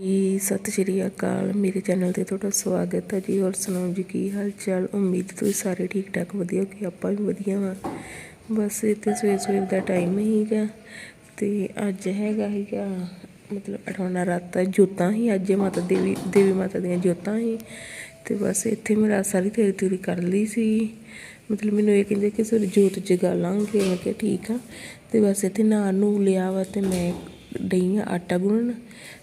ਜੀ, ਸਤਿ ਸ਼੍ਰੀ ਅਕਾਲ। ਮੇਰੇ ਚੈਨਲ ਤੇ ਤੁਹਾਡਾ ਸਵਾਗਤ ਹੈ ਜੀ। ਹੋਰ ਸੁਣਾਓ ਜੀ, ਕੀ ਹਾਲ ਚਾਲ ਉਮੀਦ ਤੁਸੀਂ ਸਾਰੇ ਠੀਕ ਠਾਕ ਵਧੀਆ ਕਿ ਆਪਾਂ ਵੀ ਵਧੀਆ ਹਾਂ ਬਸ ਇੱਥੇ ਸਵੇਰ ਸਵੇਰ ਦਾ ਟਾਈਮ ਹੀਗਾ ਤੇ ਅੱਜ ਹੈਗਾ ਹੀਗਾ ਮਤਲਬ ਅਠਾਉਣਾ ਰਾਤ ਦਾ ਜੋਤਾਂ ਹੀ ਅੱਜ ਮਾਤਾ ਦੇਵੀ ਦੇਵੀ ਮਾਤਾ ਦੀਆਂ ਜੋਤਾਂ ਹੀ ਤੇ ਬਸ ਇੱਥੇ ਮੈਂ ਰਾਤ ਸਾਰੀ ਤਿਆਰੀ ਤਿਉਰੀ ਕਰ ਲਈ ਸੀ। ਮਤਲਬ ਮੈਨੂੰ ਇਹ ਕਹਿੰਦੇ ਕਿ ਸਵੇਰੇ ਜੋਤ ਜਗਾ ਲਾਂਗੇ। ਮੈਂ ਕਿਹਾ ਠੀਕ ਆ। ਤੇ ਬਸ ਇੱਥੇ ਨਾਨ ਨੂੰ ਲਿਆ ਵਾ ਤੇ ਮੈਂ ਡਈ ਆ ਆਟਾ ਗੁੰਨਣ।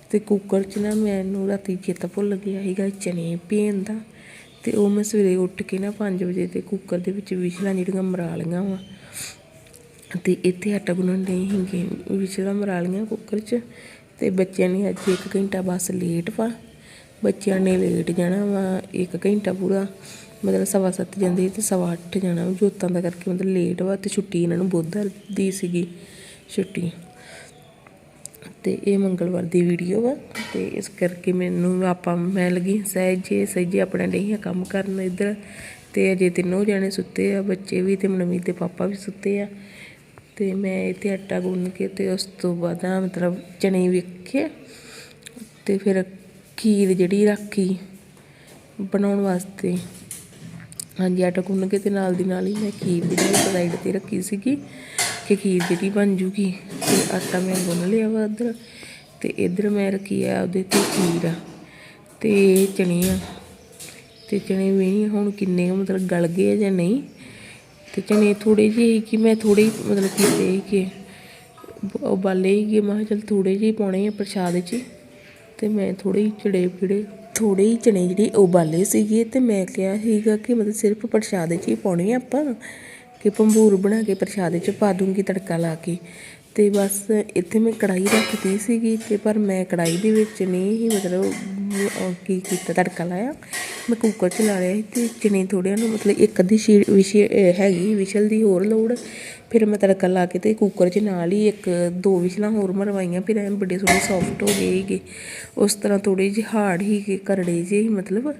ਅਤੇ ਕੁੱਕਰ 'ਚ ਨਾ ਮੈਨੂੰ ਰਾਤੀ ਚੇਤਾ ਭੁੱਲ ਗਿਆ ਸੀਗਾ, ਚਨੇ ਪੀਣ ਦਾ। ਅਤੇ ਉਹ ਮੈਂ ਸਵੇਰੇ ਉੱਠ ਕੇ ਨਾ ਪੰਜ ਵਜੇ ਅਤੇ ਕੁੱਕਰ ਦੇ ਵਿੱਚ ਵਿਸ਼ਲਾਂ ਜਿਹੜੀਆਂ ਮਰਾ ਲਈਆਂ ਵਾ। ਅਤੇ ਇੱਥੇ ਆਟਾ ਗੁੰਨਣ ਦੇ ਹੀਗੇ ਵਿਸ਼ਲਾਂ ਮਰਾ ਲਈਆਂ ਕੁੱਕਰ 'ਚ। ਅਤੇ ਬੱਚਿਆਂ ਨੇ ਅੱਜ ਇੱਕ ਘੰਟਾ ਬਸ ਲੇਟ ਵਾ। ਬੱਚਿਆਂ ਨੇ ਲੇਟ ਜਾਣਾ ਵਾ ਇੱਕ ਘੰਟਾ ਪੂਰਾ। ਮਤਲਬ ਸਵਾ ਸੱਤ ਜਾਂਦੇ ਤੇ ਸਵਾ ਅੱਠ ਜਾਣਾ ਵਾ। ਜੋਤਾਂ ਦਾ ਕਰਕੇ ਮਤਲਬ ਲੇਟ ਵਾ ਅਤੇ ਛੁੱਟੀ ਇਹਨਾਂ ਨੂੰ ਬੁੱਧਵਾਰ ਦੀ ਸੀਗੀ, ਛੁੱਟੀ। ਤੇ ਇਹ ਮੰਗਲਵਾਰ ਦੀ ਵੀਡੀਓ ਵਾ ਤੇ ਇਸ ਕਰਕੇ ਮੈਨੂੰ ਆਪਾਂ, ਮੈਂ ਲੱਗੀ ਸਹਿਜੇ ਸਹਿਜੇ ਆਪਣਾ ਡਈ ਆ ਕੰਮ ਕਰਨ ਇੱਧਰ ਤੇ ਅਜੇ ਤਿੰਨੋਂ ਜਣੇ ਸੁੱਤੇ ਆ, ਬੱਚੇ ਵੀ ਤੇ ਮਨਮੀਤ ਦੇ ਪਾਪਾ ਵੀ ਸੁੱਤੇ ਆ ਤੇ ਮੈਂ ਇੱਥੇ ਆਟਾ ਗੁੰਨ ਕੇ ਤੇ ਉਸ ਤੋਂ ਬਾਅਦ ਆ ਮਤਲਬ ਚਨੇ ਵੇਖੇ ਤੇ ਫਿਰ ਖੀਰ ਜਿਹੜੀ ਰੱਖੀ ਬਣਾਉਣ ਵਾਸਤੇ। ਹਾਂਜੀ, ਆਟਾ ਗੁੰਨ ਕੇ ਤੇ ਨਾਲ ਦੀ ਨਾਲ ਹੀ ਮੈਂ ਖੀਰ ਜਿਹੜੀ ਸਾਈਡ ਤੇ ਰੱਖੀ ਸੀਗੀ। ਕਿ ਖੀਰ ਜਿਹੜੀ ਬਣ ਜੂਗੀ ਤੇ ਆਟਾ ਮੈਂ ਗੁੰਨ ਲਿਆ ਵਾ ਇੱਧਰ ਤੇ ਇੱਧਰ ਮੈਂ ਰੱਖੀ ਆ ਉਹਦੇ ਤੇ ਖੀਰ ਆ। ਤੇ ਚਣੇ ਆ। ਤੇ ਚਣੇ ਵੀ ਨਹੀਂ ਹੁਣ ਕਿੰਨੇ ਕੁ ਮਤਲਬ ਗਲ ਗਏ ਆ ਜਾਂ ਨਹੀਂ? ਤੇ ਚਣੇ ਥੋੜੇ ਜਿਹੇ ਕਿ ਮੈਂ ਥੋੜੇ ਹੀ ਮਤਲਬ ਕੀਤੇ ਸੀ ਕਿ ਉਬਾਲੇ ਹੀ ਕਿ ਮੈਂ ਕਿਹਾ ਚੱਲ ਥੋੜੇ ਜਿਹੇ ਪਾਉਣੇ ਆ ਪ੍ਰਸ਼ਾਦ 'ਚ ਤੇ ਮੈਂ ਥੋੜੇ ਹੀ ਚੜੇ ਪਿੜੇ ਥੋੜੇ ਹੀ ਚਣੇ ਜਿਹੜੇ ਉਬਾਲੇ ਸੀਗੇ ਤੇ ਮੈਂ ਕਿਹਾ ਸੀਗਾ ਕਿ ਮਤਲਬ ਸਿਰਫ ਪ੍ਰਸ਼ਾਦ 'ਚ ਹੀ ਪਾਉਣੇ ਆਪਾਂ। ਕਿ ਭੰਬੂਰ ਬਣਾ ਕੇ ਪ੍ਰਸ਼ਾਦ 'ਚ ਪਾ ਦੂੰਗੀ ਤੜਕਾ ਲਾ ਕੇ। ਅਤੇ ਬਸ ਇੱਥੇ ਮੈਂ ਕੜਾਹੀ ਰੱਖਤੀ ਸੀਗੀ ਅਤੇ ਪਰ ਮੈਂ ਕੜਾਹੀ ਦੇ ਵਿੱਚ ਨਹੀਂ ਹੀ ਮਤਲਬ ਕੀ ਕੀਤਾ, ਤੜਕਾ ਲਾਇਆ। ਮੈਂ ਕੁੱਕਰ 'ਚ ਲਾ ਲਿਆ ਸੀ ਤੇ ਚਨੇ ਥੋੜ੍ਹਿਆਂ ਨੂੰ ਮਤਲਬ ਇੱਕ ਅੱਧੀ ਸ਼ੀ ਵਿਸ਼ੇ ਹੈਗੀ ਵਿਸ਼ਲ ਦੀ ਹੋਰ ਲੋੜ। ਫਿਰ ਮੈਂ ਤੜਕਾ ਲਾ ਕੇ ਅਤੇ ਕੁੱਕਰ 'ਚ ਨਾਲ ਹੀ ਇੱਕ, ਦੋ ਵਿਸ਼ਲਾਂ ਹੋਰ ਮਰਵਾਈਆਂ। ਫਿਰ ਐਂ ਬੜੇ ਸੋਹਣੇ ਸੌਫਟ ਹੋ ਗਏ ਸੀਗੇ। ਉਸ ਤਰ੍ਹਾਂ ਥੋੜ੍ਹੇ ਜਿਹੇ ਹਾਰਡ ਹੀ ਕਰੜੇ ਜਿਹੇ ਮਤਲਬ,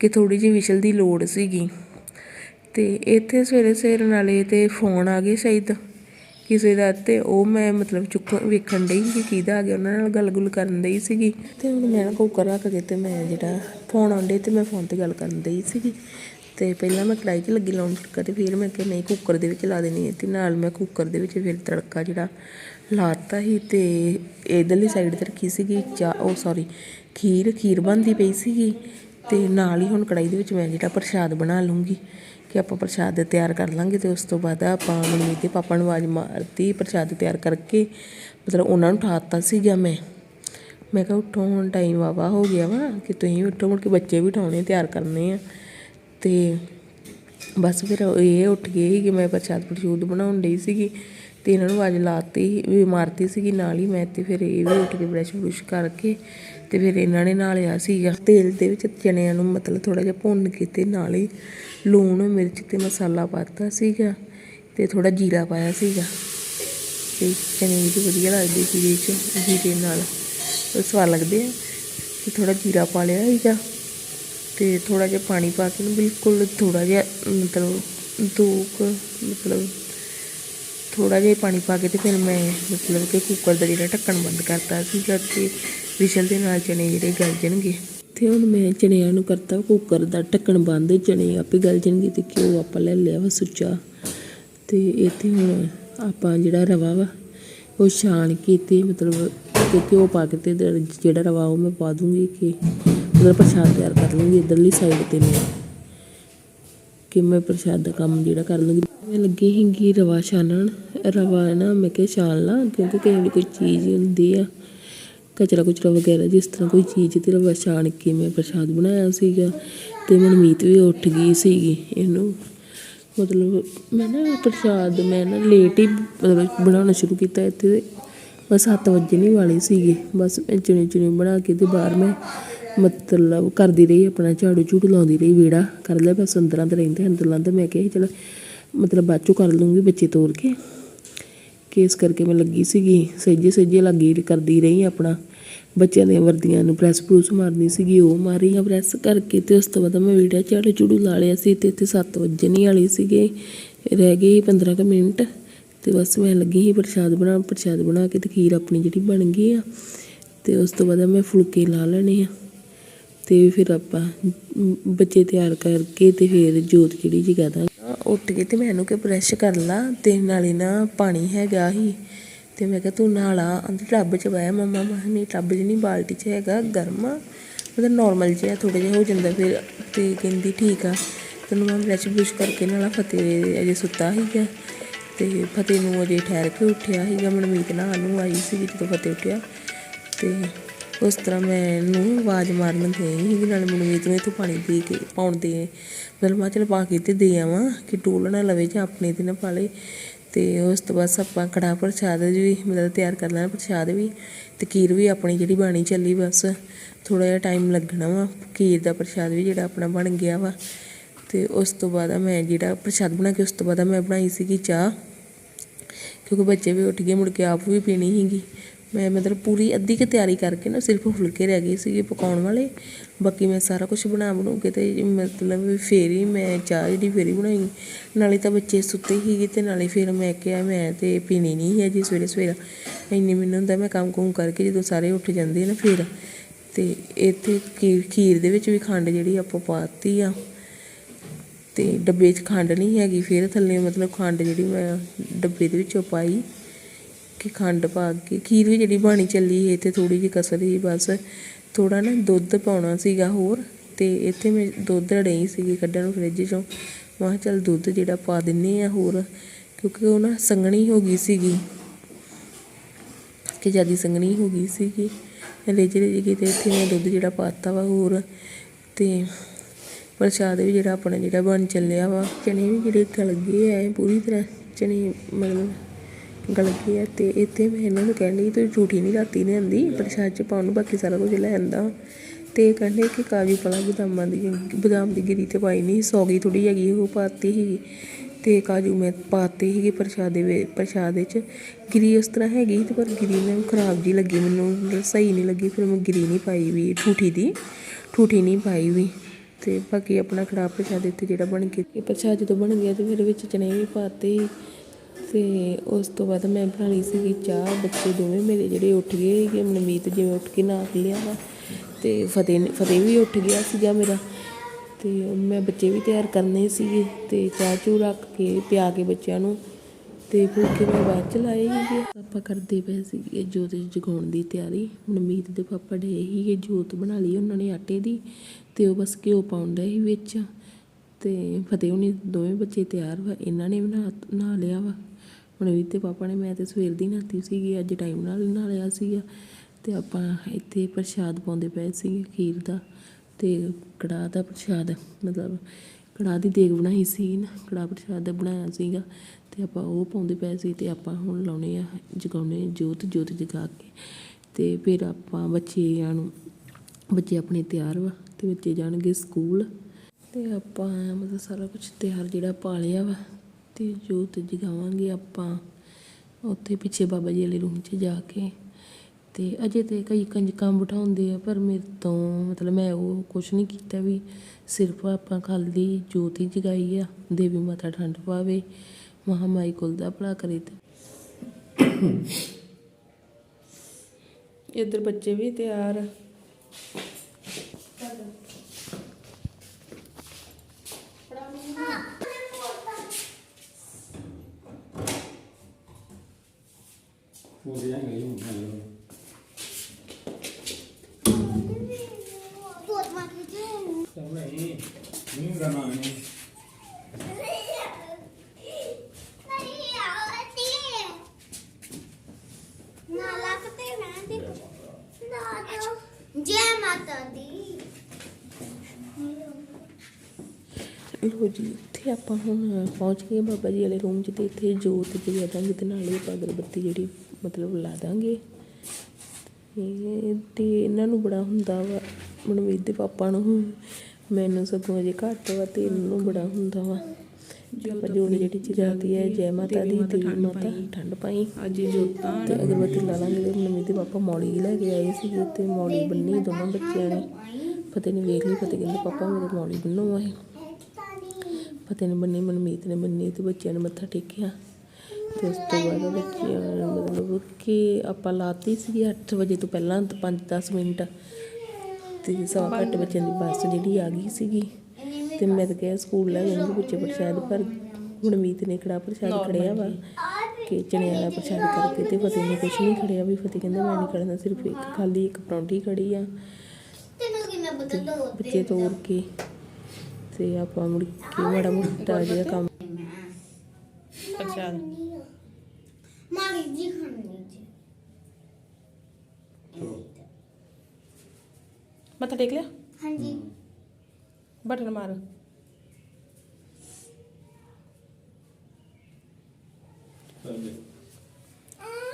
ਕਿ ਥੋੜ੍ਹੀ ਜਿਹੀ ਵਿਸ਼ਲ ਦੀ ਲੋੜ ਸੀਗੀ। ਅਤੇ ਇੱਥੇ ਸਵੇਰੇ ਸਵੇਰੇ ਨਾਲੇ ਤਾਂ ਫੋਨ ਆ ਗਏ ਸ਼ਾਇਦ ਕਿਸੇ ਦਾ ਅਤੇ ਉਹ ਮੈਂ ਮਤਲਬ ਚੁੱਕ ਵੇਖਣ ਡਈ ਕਿ ਕਿਹਦਾ ਆ ਗਿਆ, ਉਹਨਾਂ ਨਾਲ ਗੱਲ-ਗੁੱਲ ਕਰਨ ਡਈ ਸੀਗੀ। ਅਤੇ ਹੁਣ ਮੈਂ ਨਾ ਕੁੱਕਰ ਰੱਖ ਕੇ ਅਤੇ ਮੈਂ ਜਿਹੜਾ ਫੋਨ ਆਉਂਦੇ ਅਤੇ ਮੈਂ ਫੋਨ ਤੇ ਗੱਲ ਕਰਨ ਡਈ ਸੀਗੀ। ਅਤੇ ਪਹਿਲਾਂ ਮੈਂ ਕੜਾਹੀ 'ਚ ਲੱਗੀ ਲਾਉਣ ਤੜਕਾ ਤੇ ਫਿਰ ਮੈਂ ਕਿਹਾ ਨਹੀਂ ਕੁੱਕਰ ਦੇ ਵਿੱਚ ਲਾ ਦੇਣੀ ਹੈ ਤੇ ਨਾਲ ਮੈਂ ਕੁੱਕਰ ਦੇ ਵਿੱਚ ਫਿਰ ਤੜਕਾ ਜਿਹੜਾ ਲਾਤਾ ਸੀ ਅਤੇ ਇਧਰਲੀ ਸਾਈਡ ਤੇ ਰੱਖੀ ਸੀਗੀ ਚਾ ਉਹ ਸੌਰੀ ਖੀਰ ਖੀਰ ਬਣਦੀ ਪਈ ਸੀਗੀ। ਤੇ ਨਾਲ ਹੀ ਹੁਣ ਕੜਾਈ ਦੇ ਵਿੱਚ ਮੈਂ ਜਿਹੜਾ ਪ੍ਰਸ਼ਾਦ ਬਣਾ ਲੂੰਗੀ ਕਿ ਆਪਾਂ ਪ੍ਰਸ਼ਾਦ ਤਿਆਰ ਕਰ ਲਾਂਗੇ ਤੇ ਉਸ ਤੋਂ ਬਾਅਦ ਆਪਾਂ ਮਨਮੀਤ ਦੇ ਪਾਪਾ ਨੂੰ ਆਵਾਜ਼ ਮਾਰਤੀ ਪ੍ਰਸ਼ਾਦ ਤਿਆਰ ਕਰਕੇ, ਮਤਲਬ ਉਹਨਾਂ ਨੂੰ ਉਠਾਤਾ ਸੀਗਾ ਮੈਂ। ਮੈਂ ਕਿਹਾ ਉੱਠੋ ਹੁਣ ਟਾਈਮ ਵਾਵਾ ਹੋ ਗਿਆ ਵਾ ਕਿ ਤੁਸੀਂ ਉੱਠੋ, ਮੁੜ ਕੇ ਬੱਚੇ ਵੀ ਉਠਾਉਣੇ ਤਿਆਰ ਕਰਨੇ ਆ। ਤੇ ਬਸ ਫਿਰ ਇਹ ਉੱਠ ਗਏ ਸੀ ਕਿ ਮੈਂ ਪ੍ਰਸ਼ਾਦ ਪ੍ਰਸ਼ੂਦ ਬਣਾਉਣ ਲਈ ਸੀਗੀ। ਅਤੇ ਇਹਨਾਂ ਨੂੰ ਅੱਜ ਲਾਤੀ, ਵੀ ਮਾਰਤੀ ਸੀਗੀ ਨਾਲ ਹੀ ਮੈਂ ਅਤੇ ਫਿਰ ਇਹ ਵੀ ਉੱਠ ਕੇ ਬਰਸ਼ ਬਰੁਸ਼ ਕਰਕੇ ਅਤੇ ਫਿਰ ਇਹਨਾਂ ਨੇ ਨਾਲ ਲਿਆ ਸੀਗਾ। ਤੇਲ ਦੇ ਵਿੱਚ ਚਣਿਆਂ ਨੂੰ ਮਤਲਬ ਥੋੜ੍ਹਾ ਜਿਹਾ ਭੁੰਨ ਕੇ ਤੇ ਨਾਲ ਹੀ ਲੂਣ, ਮਿਰਚ ਅਤੇ ਮਸਾਲਾ ਪਾਤਾ ਸੀਗਾ ਅਤੇ ਥੋੜ੍ਹਾ ਜੀਰਾ ਪਾਇਆ ਸੀਗਾ। ਅਤੇ ਚਨੇ ਵੀ ਵਧੀਆ ਲੱਗਦੇ ਜੀਰੇ ਚ, ਜੀਰੇ ਨਾਲ। ਸਵਾਦ ਲੱਗਦੇ ਆ। ਤੇ ਥੋੜ੍ਹਾ ਜੀਰਾ ਪਾ ਲਿਆ ਸੀਗਾ ਅਤੇ ਥੋੜ੍ਹਾ ਜਿਹਾ ਪਾਣੀ ਪਾ ਕੇ ਬਿਲਕੁਲ ਥੋੜ੍ਹਾ ਜਿਹਾ ਮਤਲਬ ਦੋ ਕੁ ਮਤਲਬ ਥੋੜਾ ਜਿਹਾ ਪਾਣੀ ਪਾ ਕੇ ਤੇ ਫਿਰ ਮੈਂ ਮਤਲਬ ਕਿ ਕੁੱਕਰ ਦਾ ਜਿਹੜਾ ਢੱਕਣ ਬੰਦ ਕਰਤਾ ਸੀਗਾ ਤੇ ਵਿਸ਼ਲ ਦੇ ਨਾਲ ਚਨੇ ਜਿਹੜੇ ਗਲ ਜਾਣਗੇ। ਤੇ ਹੁਣ ਮੈਂ ਚਣਿਆਂ ਨੂੰ ਕਰਤਾ ਕੁੱਕਰ ਦਾ ਢੱਕਣ ਬੰਦ ਚਨੇ ਆਪੇ ਗਲ ਜਾਣਗੇ ਤੇ ਘਿਓ ਆਪਾਂ ਲੈ ਲਿਆ ਵਾ ਸੁੱਚਾ। ਤੇ ਇੱਥੇ ਹੁਣ ਆਪਾਂ ਜਿਹੜਾ ਰਵਾ ਵਾ, ਉਹ ਛਾਣ ਕੇ ਤੇ ਮਤਲਬ ਕਿ ਘਿਓ ਪਾ ਕੇ ਤੇ ਜਿਹੜਾ ਰਵਾ ਉਹ ਮੈਂ ਪਾ ਦੂੰਗੀ ਕਿ ਮਤਲਬ ਪ੍ਰਸ਼ਾਦ ਤਿਆਰ ਕਰ ਲੂੰਗੀ, ਇਧਰਲੀ ਸਾਈਡ ਤੇ ਮੈਂ। ਕਿ ਮੈਂ ਪ੍ਰਸ਼ਾਦ ਦਾ ਕੰਮ ਜਿਹੜਾ ਕਰ ਲੂੰਗੀ। ਮੈਂ ਲੱਗੀ ਸੀਗੀ ਰਵਾ ਛਾਨਣ। ਰਵਾ ਨਾ ਮੈਂ ਕਿਹਾ ਛਾਣ ਲਾ, ਕਿਉਂਕਿ ਕਿਸੇ ਵੇਲੇ ਕੋਈ ਚੀਜ਼ ਹੁੰਦੀ ਆ, ਕਚਰਾ ਕੁਚਰਾ ਵਗੈਰਾ, ਜਿਸ ਤਰ੍ਹਾਂ ਕੋਈ ਚੀਜ਼ ਤੇ ਰਵਾ ਛਾਣ ਕੇ ਮੈਂ ਪ੍ਰਸ਼ਾਦ ਬਣਾਇਆ ਸੀਗਾ ਤੇ ਮਨਮੀਤ ਵੀ ਉੱਠ ਗਈ ਸੀਗੀ ਇਹਨੂੰ। ਮਤਲਬ ਮੈਂ ਨਾ ਪ੍ਰਸ਼ਾਦ ਮੈਂ ਨਾ ਲੇਟ ਹੀ ਮਤਲਬ ਬਣਾਉਣਾ ਸ਼ੁਰੂ ਕੀਤਾ ਇੱਥੇ। ਬਸ 7 ਵਜੇ ਨਹੀਂ ਵਾਲੇ ਸੀਗੇ। ਬਸ ਮੈਂ ਚੁਣੇ ਚੁਣੇ ਬਣਾ ਕੇ ਤੇ ਬਾਹਰ ਮੈਂ ਮਤਲਬ ਕਰਦੀ ਰਹੀ, ਆਪਣਾ ਝਾੜੂ ਝੂੜੂ ਲਾਉਂਦੀ ਰਹੀ, ਵਿਹੜਾ ਕਰ ਲਿਆ, ਬਸ ਅੰਦਰਾਂ ਤੇ ਰਹਿੰਦੇ, ਅੰਦਰ ਤੇ ਮੈਂ ਕਿਹਾ ਸੀ, ਚਲੋ ਮਤਲਬ ਬਾਅਦ ਚੋਂ ਕਰ ਲੂੰਗੀ ਬੱਚੇ ਤੋਰ ਕੇ। ਕੇਸ ਕਰਕੇ ਮੈਂ ਲੱਗੀ ਸੀਗੀ, ਸਹਿਜੇ ਸਹਿਜੇ ਲੱਗੀ ਕਰਦੀ ਰਹੀ ਆਪਣਾ। ਬੱਚਿਆਂ ਦੀਆਂ ਵਰਦੀਆਂ ਨੂੰ ਪ੍ਰੈਸ ਪ੍ਰੂਸ ਮਾਰਨੀ ਸੀਗੀ, ਉਹ ਮਾਰੀ ਆ ਪ੍ਰੈਸ ਕਰਕੇ ਤੇ ਉਸ ਤੋਂ ਬਾਅਦ ਮੈਂ ਵੀਡੀਓ ਝਾੜੂ ਝੂੜੂ ਲਾ ਲਿਆ ਸੀ ਤੇ ਇੱਥੇ 7 ਵਜੇ ਨਹੀਂ ਵਾਲੇ ਸੀਗੇ। ਰਹਿ ਗਏ 15 ਕੁ ਮਿੰਟ ਤੇ ਬਸ ਮੈਂ ਲੱਗੀ ਸੀ ਪ੍ਰਸ਼ਾਦ ਬਣਾ ਪ੍ਰਸ਼ਾਦ ਬਣਾ ਕੇ ਤੇ ਖੀਰ ਆਪਣੀ ਜਿਹੜੀ ਬਣ ਗਈ ਆ। ਤੇ ਉਸ ਤੋਂ ਬਾਅਦ ਮੈਂ ਫੁਲਕੇ ਲਾ ਲੈਣੇ ਆ। ਤੇ ਫਿਰ ਆਪਾਂ ਬੱਚੇ ਤਿਆਰ ਕਰਕੇ ਅਤੇ ਫਿਰ ਜੋਤ ਜਿਹੜੀ ਜਗਾ ਦਾਂਗੇ ਉੱਠ ਕੇ ਅਤੇ ਮੈਂ ਇਹਨੂੰ ਕਿ ਬ੍ਰਸ਼ ਕਰ ਲਾ ਅਤੇ ਨਾਲੇ ਨਾ ਪਾਣੀ ਹੈਗਾ ਸੀ ਅਤੇ ਮੈਂ ਕਿਹਾ ਤੂੰ ਨਾਲਾ ਅੰਦਰ ਟੱਬ ਚ ਪਾਇਆ ਮੰਮਾ ਮੈਂ ਨਹੀਂ, ਟੱਬ 'ਚ ਨਹੀਂ, ਬਾਲਟੀ 'ਚ ਹੈਗਾ ਗਰਮ। ਆ ਮਤਲਬ ਨੋਰਮਲ ਜਿਹਾ ਥੋੜ੍ਹਾ ਜਿਹਾ ਹੋ ਜਾਂਦਾ ਫਿਰ ਅਤੇ ਕਹਿੰਦੀ ਠੀਕ ਆ। ਤੈਨੂੰ ਮੈਂ ਬ੍ਰਸ਼ ਬੁਸ਼ ਕਰਕੇ ਨਾਲਾ ਫਤਿਹ ਅਜੇ ਸੁੱਤਾ ਸੀਗਾ। ਤੇ ਫਤਿਹ ਨੂੰ ਅਜੇ ਠਹਿਰ ਕੇ ਉੱਠਿਆ ਸੀਗਾ, ਮਨਮੀਤ ਨਾਲ ਨੂੰ ਆਈ ਸੀ ਜਦੋਂ ਫਤਿਹ ਉੱਠਿਆ। ਤੇ ਉਸ ਤਰ੍ਹਾਂ ਮੈਂ ਇਹਨੂੰ ਆਵਾਜ਼ ਮਾਰਨ ਗਈ ਸੀ ਨਾਲ ਮਨਮੀਤ ਨੂੰ ਇੱਥੋਂ ਪਾਣੀ ਦੇ ਕੇ ਪਾਉਣ ਦੇ ਮਤਲਬ ਮੈਂ ਚਲ ਪਾ ਕੇ ਤੇ ਦੇ ਆਵਾਂ ਕਿ ਟੋਲ ਨਾ ਲਵੇ ਜਾਂ ਆਪਣੇ ਤੇ ਨਾ ਪਾ ਲੇ ਤੇ ਉਸ ਤੋਂ ਬਾਅਦ ਆਪਾਂ ਕੜਾਹ ਪ੍ਰਸ਼ਾਦ ਵੀ ਮਤਲਬ ਤਿਆਰ ਕਰ ਲੈਣਾ ਪ੍ਰਸ਼ਾਦ ਵੀ। ਤੇ ਖੀਰ ਵੀ ਆਪਣੀ ਜਿਹੜੀ ਬਾਣੀ ਚੱਲੀ ਬਸ। ਥੋੜਾ ਜਿਹਾ ਟਾਈਮ ਲੱਗਣਾ ਵਾ। ਖੀਰ ਦਾ ਪ੍ਰਸ਼ਾਦ ਵੀ ਜਿਹੜਾ ਆਪਣਾ ਬਣ ਗਿਆ ਵਾ। ਤੇ ਉਸ ਤੋਂ ਬਾਅਦ ਮੈਂ ਜਿਹੜਾ ਪ੍ਰਸ਼ਾਦ ਬਣਾ ਕੇ ਉਸ ਤੋਂ ਬਾਅਦ ਮੈਂ ਬਣਾਈ ਸੀਗੀ ਚਾਹ। ਕਿਉਂਕਿ ਬੱਚੇ ਵੀ ਉੱਠ ਗਏ, ਮੁੜ ਕੇ ਆਪ ਵੀ ਪੀਣੀ ਸੀਗੀ। ਮੈਂ ਮਤਲਬ ਪੂਰੀ ਅੱਧੀ ਕੁ ਤਿਆਰੀ ਕਰਕੇ ਨਾ ਸਿਰਫ ਫੁਲਕੇ ਰਹਿ ਗਏ ਸੀਗੇ ਪਕਾਉਣ ਵਾਲੇ। ਬਾਕੀ ਮੈਂ ਸਾਰਾ ਕੁਝ ਬਣਾ ਬਣੂ ਕੇ ਤੇ ਮਤਲਬ ਵੀ ਫੇਰ ਹੀ ਮੈਂ ਚਾਹ ਜਿਹੜੀ ਫੇਰ ਹੀ ਬਣਾਈ। ਨਾਲੇ ਤਾਂ ਬੱਚੇ ਸੁੱਤੇ ਸੀਗੇ ਤੇ ਨਾਲੇ ਫਿਰ ਮੈਂ ਕਿਹਾ ਮੈਂ ਤੇ ਪੀਣੀ ਨਹੀਂ ਹੈ ਜੀ ਸਵੇਰੇ ਸਵੇਰੇ। ਇੰਨੀ ਮੈਨੂੰ ਹੁੰਦਾ ਮੈਂ ਕੰਮ ਕੁਮ ਕਰਕੇ ਜਦੋਂ ਸਾਰੇ ਉੱਠ ਜਾਂਦੇ ਨਾ ਫਿਰ। ਤੇ ਇੱਥੇ ਖੀਰ ਖੀਰ ਦੇ ਵਿੱਚ ਵੀ ਖੰਡ ਜਿਹੜੀ ਆਪਾਂ ਪਾਤੀ ਆ। ਤੇ ਡੱਬੇ 'ਚ ਖੰਡ ਨਹੀਂ ਹੈਗੀ, ਫਿਰ ਥੱਲੇ ਮਤਲਬ ਖੰਡ ਜਿਹੜੀ ਮੈਂ ਡੱਬੇ ਦੇ ਵਿੱਚੋਂ ਪਾਈ। ਕਿ ਖੰਡ ਪਾ ਕੇ, ਖੀਰ ਵੀ ਜਿਹੜੀ ਬਣੀ ਚੱਲੀ ਹੈ ਤੇ ਥੋੜੀ ਜਿਹੀ ਕਸਰ ਸੀ, ਬਸ ਥੋੜਾ ਨਾ ਦੁੱਧ ਪਾਉਣਾ ਸੀਗਾ ਹੋਰ, ਤੇ ਇੱਥੇ ਮੈਂ ਦੁੱਧ ਰੜਈ ਸੀਗੀ ਕੱਢਣ ਨੂੰ ਫ੍ਰਿਜ 'ਚੋਂ। ਮੈਂ ਚੱਲ ਦੁੱਧ ਜਿਹੜਾ ਪਾ ਦਿੰਨੇ ਆ ਹੋਰ, ਕਿਉਂਕਿ ਉਹ ਨਾ ਸੰਘਣੀ ਹੋ ਗਈ ਸੀਗੀ। ਕਿ ਜਿਆਦੀ ਸੰਘਣੀ ਹੋ ਗਈ ਸੀਗੀ। ਰੇਜ ਰੇਜ ਕੇ ਤੇ ਇੱਥੇ ਮੈਂ ਦੁੱਧ ਜਿਹੜਾ ਪਾਤਾ ਵਾ ਹੋਰ, ਤੇ ਪ੍ਰਸ਼ਾਦ ਵੀ ਜਿਹੜਾ ਆਪਣਾ ਜਿਹੜਾ ਬਣ ਚੱਲਿਆ ਵਾ। ਚਨੇ ਵੀ ਜਿਹੜੇ ਗਲ ਗਏ ਆ ਪੂਰੀ ਤਰ੍ਹਾਂ ਚਨੇ ਮਤਲਬ ਗਲ ਗਏ ਹੈ ਅਤੇ ਇੱਥੇ ਮੈਂ ਇਹਨਾਂ ਨੂੰ ਕਹਿੰਦੀ ਤੂੰ ਝੂਠੀ ਨਹੀਂ ਰਾਤੀ ਲਿਆਂਦੀ ਪ੍ਰਸ਼ਾਦ ਚ ਪਾਉਣ ਨੂੰ ਬਾਕੀ ਸਾਰਾ ਕੁਝ ਲੈ ਆਂਦਾ। ਅਤੇ ਇਹ ਕਹਿੰਦੇ ਕਿ ਕਾਜੂ ਪਲਾ ਬਦਾਮਾਂ ਦੀ, ਬਦਾਮ ਦੀ ਗਿਰੀ ਤੇ ਪਾਈ ਨਹੀਂ ਸੌਗੀ ਥੋੜ੍ਹੀ ਹੈਗੀ, ਉਹ ਪਾਤੀ ਸੀਗੀ। ਅਤੇ ਕਾਜੂ ਮੈਂ ਪਾਤੇ ਸੀਗੇ ਪ੍ਰਸ਼ਾਦੇ ਵੇ, ਪ੍ਰਸ਼ਾਦ ਵਿੱਚ ਗਿਰੀ ਉਸ ਤਰ੍ਹਾਂ ਹੈਗੀ ਸੀ ਤੇ ਪਰ ਗਿਰੀ ਨਾ ਖਰਾਬ ਜੀ ਲੱਗੀ ਮੈਨੂੰ ਮਤਲਬ ਸਹੀ ਨਹੀਂ ਲੱਗੀ, ਫਿਰ ਮੈਂ ਗਿਰੀ ਨਹੀਂ ਪਾਈ ਵੀ ਠੂਠੀ ਦੀ ਠੂਠੀ ਨਹੀਂ ਪਾਈ ਵੀ। ਅਤੇ ਬਾਕੀ ਆਪਣਾ ਕੜਾਹ ਪ੍ਰਸ਼ਾਦ ਇੱਥੇ ਜਿਹੜਾ ਬਣ ਕੇ ਪ੍ਰਸ਼ਾਦ ਜਦੋਂ ਬਣ ਗਿਆ ਅਤੇ ਫਿਰ ਵਿੱਚ ਚਨੇ ਵੀ ਪਾਤੇ ਤੇ ਉਸ ਤੋਂ ਬਾਅਦ ਮੈਂ ਬਣਾਉਣੀ ਸੀਗੀ ਚਾਹ, ਬੱਚੇ ਦੋਵੇਂ ਮੇਰੇ ਜਿਹੜੇ ਉੱਠ ਗਏ ਸੀਗੇ, ਮਨਮੀਤ ਜਿਵੇਂ ਉੱਠ ਕੇ ਨਹਾ ਲਿਆ ਵਾ ਅਤੇ ਫਤਿਹ ਨੇ- ਫਤਿਹ ਵੀ ਉੱਠ ਗਿਆ ਸੀਗਾ ਮੇਰਾ ਅਤੇ ਮੈਂ ਬੱਚੇ ਵੀ ਤਿਆਰ ਕਰਨੇ ਸੀਗੇ ਅਤੇ ਚਾਹ ਚੂ ਰੱਖ ਕੇ ਪਿਆ ਕੇ ਬੱਚਿਆਂ ਨੂੰ ਤੇ ਫੁਲਕੇ ਮੈਂ ਬਾਅਦ ਚ ਲਾਏ ਸੀਗੇ। ਆਪਾਂ ਕਰਦੇ ਪਏ ਸੀਗੇ ਜੋਤ ਜਗਾਉਣ ਦੀ ਤਿਆਰੀ। ਮਨਮੀਤ ਦੇ ਪਾਪਾ ਡੇ ਸੀਗੇ ਜੋਤ ਬਣਾ ਲਈ ਉਹਨਾਂ ਨੇ ਆਟੇ ਦੀ ਅਤੇ ਉਹ ਬਸ ਘਿਓ ਪਾਉਣ ਡਏ ਸੀ ਵਿੱਚ। ਅਤੇ ਫਤਿਹ ਹੁਣੀ ਦੋਵੇਂ ਬੱਚੇ ਤਿਆਰ ਵਾ, ਇਹਨਾਂ ਨੇ ਵੀ ਨਹਾ ਨਹਾ ਲਿਆ ਵਾ। ਮਨਮੀਤ ਦੇ ਪਾਪਾ ਨੇ, ਮੈਂ ਤੇ ਸਵੇਰ ਦੀ ਨਹਾਤੀ ਸੀਗੀ, ਅੱਜ ਟਾਈਮ ਨਾਲ ਨਹਾ ਲਿਆ ਸੀਗਾ। ਤੇ ਆਪਾਂ ਇੱਥੇ ਪ੍ਰਸ਼ਾਦ ਪਾਉਂਦੇ ਪਏ ਸੀਗੇ ਖੀਰ ਦਾ ਤੇ ਕੜਾਹ ਦਾ ਪ੍ਰਸ਼ਾਦ, ਮਤਲਬ ਕੜਾਹ ਦੀ ਦੇਗ ਬਣਾਈ ਸੀ ਨਾ, ਕੜਾਹ ਪ੍ਰਸ਼ਾਦ ਦਾ ਬਣਾਇਆ ਸੀਗਾ। ਤੇ ਆਪਾਂ ਉਹ ਪਾਉਂਦੇ ਪਏ ਸੀ ਤੇ ਆਪਾਂ ਹੁਣ ਲਾਉਣੇ ਆ, ਜਗਾਉਣੇ ਜੋਤ ਜੋਤ ਜਗਾ ਕੇ। ਤੇ ਫਿਰ ਆਪਾਂ ਬੱਚਿਆਂ ਨੂੰ, ਬੱਚੇ ਆਪਣੇ ਤਿਆਰ ਵਾ ਤੇ ਬੱਚੇ ਜਾਣਗੇ ਸਕੂਲ। ਤੇ ਆਪਾਂ ਮਤਲਬ ਸਾਰਾ ਕੁਛ ਤਿਆਰ ਜਿਹੜਾ ਪਾ ਲਿਆ ਵਾ ਅਤੇ ਜੋਤ ਜਗਾਵਾਂਗੇ ਆਪਾਂ ਉੱਥੇ ਪਿੱਛੇ ਬਾਬਾ ਜੀ ਵਾਲੇ ਰੂਮ 'ਚ ਜਾ ਕੇ। ਅਤੇ ਅਜੇ ਤੇ ਕਈ ਕੰਜਕਾਂ ਬਿਠਾਉਂਦੇ ਆ, ਪਰ ਮੇਰੇ ਤੋਂ ਮਤਲਬ ਮੈਂ ਉਹ ਕੁਛ ਨਹੀਂ ਕੀਤਾ ਵੀ ਸਿਰਫ ਆਪਾਂ ਖਾਲੀ ਜੋਤ ਹੀ ਜਗਾਈ ਆ, ਦੇਵੀ ਮਾਤਾ ਠੰਡ ਪਾਵੇ, ਮਹਾਮਾਈ ਕੁਲ ਦਾ ਭਲਾ ਕਰੇ ਤੇ। ਇੱਧਰ ਬੱਚੇ ਵੀ ਤਿਆਰ Oraya geliyorum. ਨਹੀਂ ਲੋ ਜੀ, ਇੱਥੇ ਆਪਾਂ ਹੁਣ ਪਹੁੰਚ ਗਏ ਬਾਬਾ ਜੀ ਵਾਲੇ ਰੂਮ 'ਚ ਇੱਥੇ ਜੋਤ ਜਿਹੜੀ ਅਦੰਗ ਦੇ ਨਾਲ ਹੀ ਆਪਾਂ ਜਿਹੜੀ ਮਤਲਬ ਲਾ ਦਾਂਗੇ। ਤੇ ਤੇ ਇਹਨਾਂ ਨੂੰ ਬੜਾ ਹੁੰਦਾ ਵਾ ਮਨਵੀਰ ਦੇ ਪਾਪਾ ਨੂੰ। ਮੈਨੂੰ ਸਗੋਂ ਅਜੇ ਘੱਟ ਵਾ ਤੇ ਇਹਨਾਂ ਨੂੰ ਬੜਾ ਹੁੰਦਾ ਵਾ। ਜੇ ਜੋੜੀ ਜਿਹੜੀ ਜਗਾਤੀ ਹੈ ਜੈ ਮਾਤਾ ਦੀ ਦੇਵੀ ਮਾਤਾ ਠੰਡ ਪਾਈ। ਅੱਜ ਜੋਤਾਂ ਤੇ ਅਗਰਬੱਤੀ ਲਾ ਲਾਂਗੇ ਮਨਮੀਤ ਦੇ ਪਾਪਾ ਮੌਲੀ ਲੈ ਕੇ ਆਏ ਸੀ ਤੇ ਮੌਲੀ ਬੰਨੀ ਦੋਨੋਂ ਬੱਚਿਆਂ ਨੇ। ਫਤਿਹ ਨੇ ਵੇਖ ਲਈ ਫਤਿਹ ਕਹਿੰਦੇ ਪਾਪਾ ਮੇਰੇ ਮੌਲੀ ਬੰਨੋ ਆਏ। ਫਤਿਹ ਨੇ ਬੰਨੀ ਮਨਮੀਤ ਨੇ ਬੰਨੀ ਤੇ ਬੱਚਿਆਂ ਨੇ ਮੱਥਾ ਟੇਕਿਆ। ਤੇ ਉਸ ਤੋਂ ਬਾਅਦ ਨੇ ਮਤਲਬ ਕਿ ਆਪਾਂ ਲਾਤੀ ਸੀ 8 ਵਜੇ ਤੋਂ ਪਹਿਲਾਂ 5-10 ਮਿੰਟ। ਤੇ ਸਵਾ ਘੱਟ ਬੱਚਿਆਂ ਦੀ ਬੱਸ ਜਿਹੜੀ ਆ ਗਈ ਸੀਗੀ। ਤੇ ਮੈਂ ਤਾਂ ਕਿਹਾ ਸਕੂਲ ਲੈ ਜਾਣਗੇ ਬੱਚੇ ਪ੍ਰਸ਼ਾਦ ਪਰ ਗੁਣਮੀਤ ਨੇ ਕੜਾ ਪ੍ਰਸ਼ਾਦ ਖੜਿਆ ਵਾ? ਕਿ ਚਣਿਆਂ ਵਾਲਾ ਪ੍ਰਸ਼ਾਦ ਕਰਕੇ ਤੇ ਫਤਿਹ ਨੇ ਕੁਛ ਨਹੀਂ ਖੜਿਆ ਵੀ ਫਤਿਹ ਕਹਿੰਦਾ ਮੈਂ ਨਹੀਂ ਖੜਨਾ ਸਿਰਫ ਇੱਕ ਖਾਲੀ ਇੱਕ ਪਰੌਂਠੀ ਖੜੀ ਆ। ਦੋ ਬੱਚੇ ਤੋੜ ਕੇ ਤੇ ਆਪਾਂ ਮੁੜ ਕੇ ਮਾੜਾ ਮੋਟਾ ਜਿਹਾ ਕੰਮ ਪ੍ਰਸ਼ਾਦ ਮੱਥਾ ਟੇਕ ਲਿਆ ਹਾਂਜੀ ਬਟਨ ਮਾਰ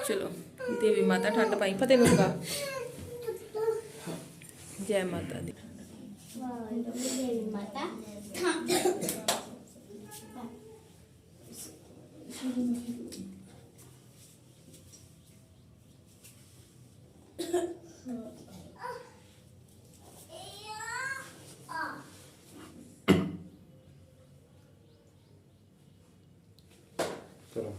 ਚੱਲ ਦੇਵੀ ਮਾਤਾ ਠੰਡ ਪਾਈ ਫਤਿਹ ਨੂੰ ਲਗਾ ਜੈ ਮਾਤਾ ਦੀ ਵਾਹਿਗੁਰੂ ਦੇਵੀ ਮਾਤਾ ਥਾਂ ਚਲੋ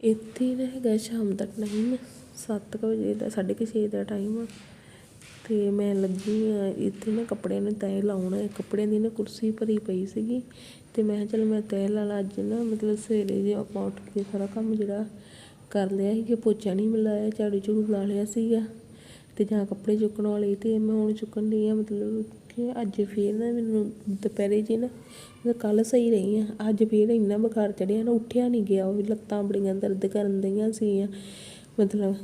ਇੱਥੇ ਨਾ ਹੈਗਾ ਸ਼ਾਮ ਦਾ ਟਾਈਮ ਸੱਤ ਕੁ ਵਜੇ ਦਾ 6:30 ਦਾ ਟਾਈਮ ਆ। ਤੇ ਮੈਂ ਲੱਗੀ ਹਾਂ ਇੱਥੇ ਨਾ ਕੱਪੜਿਆਂ ਨੂੰ ਤੈਅ ਲਾਉਣ। ਕੱਪੜਿਆਂ ਦੀ ਨਾ ਕੁਰਸੀ ਭਰੀ ਪਈ ਸੀਗੀ। ਅਤੇ ਮੈਂ ਕਿਹਾ ਚਲ ਮੈਂ ਤੈਅ ਲਾ ਲਾ ਅੱਜ ਨਾ, ਮਤਲਬ ਸਵੇਰੇ ਜੇ ਆਪਾਂ ਉੱਠ ਕੇ ਸਾਰਾ ਕੰਮ ਜਿਹੜਾ ਕਰ ਲਿਆ ਸੀ ਕਿ ਪੋਚਾ ਨਹੀਂ ਮਿਲਾਇਆ ਝਾੜੂ ਝੂੜੂ ਲਾ ਲਿਆ ਸੀਗਾ। ਅਤੇ ਜਾਂ ਕੱਪੜੇ ਚੁੱਕਣ ਵਾਲੇ ਅਤੇ ਮੈਂ ਹੁਣ ਚੁੱਕਣ ਲਈ ਆ, ਮਤਲਬ ਕਿ ਅੱਜ ਫਿਰ ਨਾ ਮੈਨੂੰ ਦੁਪਹਿਰੇ ਜੀ ਨਾ ਮੈਂ ਕੱਲ ਸਹੀ ਰਹੀ ਆ, ਅੱਜ ਫਿਰ ਇੰਨਾ ਬੁਖਾਰ ਚੜਿਆ ਨਾ, ਉੱਠਿਆ ਨਹੀਂ ਗਿਆ, ਉਹ ਵੀ ਲੱਤਾਂ ਬੜੀਆਂ ਦਰਦ ਕਰਨ ਦਈਆਂ ਸੀਗੀਆਂ। ਮਤਲਬ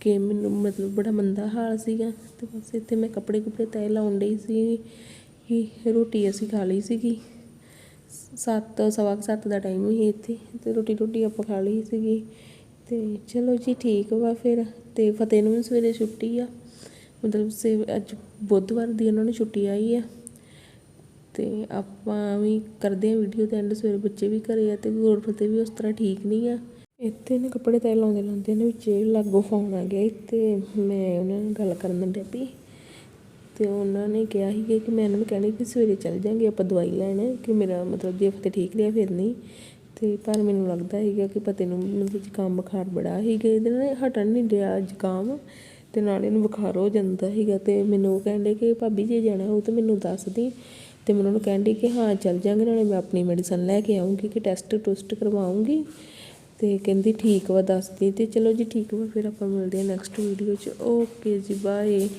ਕਿ ਮੈਨੂੰ ਮਤਲਬ ਬੜਾ ਮੰਦਾ ਹਾਲ ਸੀਗਾ ਤੇ ਬਸ ਇੱਥੇ ਮੈਂ ਕੱਪੜੇ ਕੁਪੜੇ ਤੈਅ ਲਾਉਣ ਡਈ ਸੀ ਕਿ ਰੋਟੀ ਅਸੀਂ ਖਾ ਲਈ ਸੀਗੀ। ਸੱਤ, ਸਵਾ ਕੁ ਸੱਤ ਦਾ ਟਾਈਮ ਸੀ ਇੱਥੇ ਤੇ ਰੋਟੀ ਰੋਟੀ ਆਪਾਂ ਖਾ ਲਈ ਸੀਗੀ। ਤੇ ਚਲੋ ਜੀ ਠੀਕ ਵਾ ਫਿਰ, ਤੇ ਫਤਿਹ ਨੂੰ ਵੀ ਸਵੇਰੇ ਛੁੱਟੀ ਆ। ਮਤਲਬ ਸੇ ਅੱਜ ਬੁੱਧਵਾਰ ਦੀ ਉਹਨਾਂ ਨੂੰ ਛੁੱਟੀ ਆਈ ਆ। ਤੇ ਆਪਾਂ ਵੀ ਕਰਦੇ ਆ ਵੀਡੀਓ ਤੇ ਐਂਡ ਸਵੇਰੇ ਬੱਚੇ ਵੀ ਘਰੇ ਆ ਤੇ ਗੁਰ ਫਤਿਹ ਵੀ ਉਸ ਤਰ੍ਹਾਂ ਠੀਕ ਨਹੀਂ ਆ। ਇੱਥੇ ਨੇ ਕੱਪੜੇ ਤੈ ਲਾਉਂਦੇ ਲਾਉਂਦੇ ਨੇ ਵਿੱਚ ਲਾਗੋ ਫੋਨ ਆ ਗਿਆ ਸੀ ਤੇ ਮੈਂ ਉਹਨਾਂ ਨਾਲ ਗੱਲ ਕਰਨ ਦੇ ਪਈ। ਤੇ ਉਹਨਾਂ ਨੇ ਕਿਹਾ ਸੀ ਕਿ ਮੈਂ ਇਹਨਾਂ ਨੂੰ ਕਹਿਣੀ ਕਿ ਸਵੇਰੇ ਚੱਲ ਜਾਂਗੇ, ਆਪਾਂ ਦਵਾਈ ਲੈਣ, ਕਿ ਮੇਰਾ ਮਤਲਬ ਜੇ ਫਤਿਹ ਠੀਕ ਰਿਹਾ ਫਿਰ ਨਹੀਂ। ਤੇ ਪਰ ਮੈਨੂੰ ਲੱਗਦਾ ਹੈਗਾ ਕਿ ਪਤੇ ਨੂੰ, ਮਤਲਬ ਜ਼ੁਕਾਮ ਬੁਖਾਰ ਬੜਾ ਸੀਗਾ, ਇਹਦੇ ਨਾਲ ਹਟਣ ਨਹੀਂ ਰਿਹਾ ਜ਼ੁਕਾਮ। ਅਤੇ ਨਾਲੇ ਇਹਨੂੰ ਬੁਖਾਰ ਹੋ ਜਾਂਦਾ ਸੀਗਾ ਅਤੇ ਮੈਨੂੰ ਉਹ ਕਹਿਣ ਡੇ ਕਿ ਭਾਬੀ ਜੇ ਜਾਣਾ ਹੋਊ ਤਾਂ ਮੈਨੂੰ ਦੱਸ ਦੀ। ਤੇ ਮੈਂ ਉਹਨਾਂ ਨੂੰ ਕਹਿੰਦੀ ਕਿ ਹਾਂ, ਚੱਲ ਜਾਂਗੇ, ਨਾਲੇ ਮੈਂ ਆਪਣੀ ਮੈਡੀਸਨ ਲੈ ਕੇ ਆਉਂਗੀ ਕਿ ਟੈਸਟ ਟੁਸਟ ਕਰਵਾਉਂਗੀ ਅਤੇ ਕਹਿੰਦੀ ਠੀਕ ਵਾ ਦੱਸਦੀ ਅਤੇ ਚਲੋ ਜੀ ਠੀਕ ਵਾ, ਫਿਰ ਆਪਾਂ ਮਿਲਦੇ ਹਾਂ ਨੈਕਸਟ ਵੀਡੀਓ 'ਚ। Okay ji bye